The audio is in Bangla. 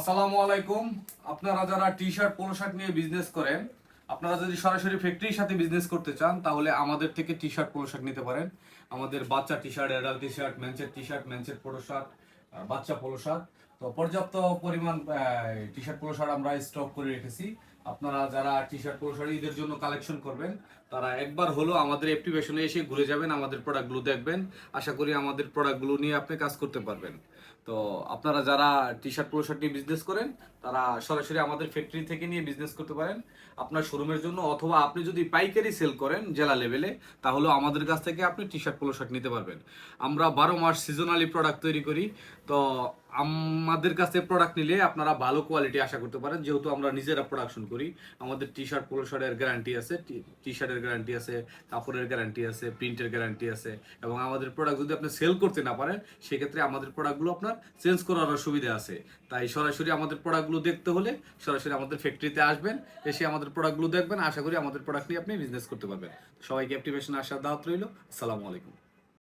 আসসালামু আলাইকুম। আপনারা যারা টি শার্ট পোলো শার্ট নিয়ে বিজনেস করেন, আপনারা যদি সরাসরি ফ্যাক্টরির সাথে বিজনেস করতে চান, তাহলে আমাদের থেকে টি শার্ট পোলো শার্ট নিতে পারেন। আমাদের বাচ্চা T shirt adult T shirt ম্যানচের T shirt ম্যানচের পোলো শার্ট বাচ্চা পোলো শার্ট তো পর্যাপ্ত পরিমাণ টি শার্ট পোলো শার্ট আমরা স্টক করে রেখেছি। আপনারা যারা টি শার্ট পোলো শার্ট ঈদের জন্য কালেকশন করবেন, তারা একবার হলো আমাদের অ্যাক্টিভেশনে এসে ঘুরে যাবেন, আমাদের প্রোডাক্টগুলো দেখবেন। আশা করি আমাদের প্রোডাক্টগুলো নিয়ে আপনি কাজ করতে পারবেন। তো আপনারা যারা টি শার্ট পোলো শার্ট নিয়ে বিজনেস করেন, তারা সরাসরি আমাদের ফ্যাক্টরি থেকে নিয়ে বিজনেস করতে পারেন। আপনার শোরুমের জন্য অথবা আপনি যদি পাইকারি সেল করেন জেলা লেভেলে তাহলে আমাদের কাছ থেকে আপনি টি শার্ট পোলো শার্ট নিতে পারবেন। আমরা বারো মাস সিজনালি প্রোডাক্ট তৈরি করি। তো আমাদের কাছে প্রোডাক্ট নিলে আপনারা ভালো কোয়ালিটি আশা করতে পারেন। যেহেতু আমরা নিজেরা প্রোডাকশন করি, আমাদের টি শার্ট পোলো শার্টের গ্যারান্টি আছে টি শার্টের গ্যারান্টি আছে, কাপড়ের গ্যারান্টি আছে প্রিন্টের গ্যারান্টি আছে এবং আমাদের প্রোডাক্ট যদি আপনি সেল করতে না পারেন, সেক্ষেত্রে আমাদের প্রোডাক্টগুলো আপনার চেঞ্জ করারও সুবিধা আছে। তাই সরাসরি আমাদের প্রোডাক্টগুলো দেখতে হলে সরাসরি আমাদের ফ্যাক্টরিতে আসবেন, এসে আমাদের প্রোডাক্টগুলো দেখবেন, আশা করি আমাদের প্রোডাক্ট নিয়ে আপনি বিজনেস করতে পারবেন। সবাইকে অ্যাক্টিভেশন আসার দাওয়াত রইল, আসসালামু আলাইকুম।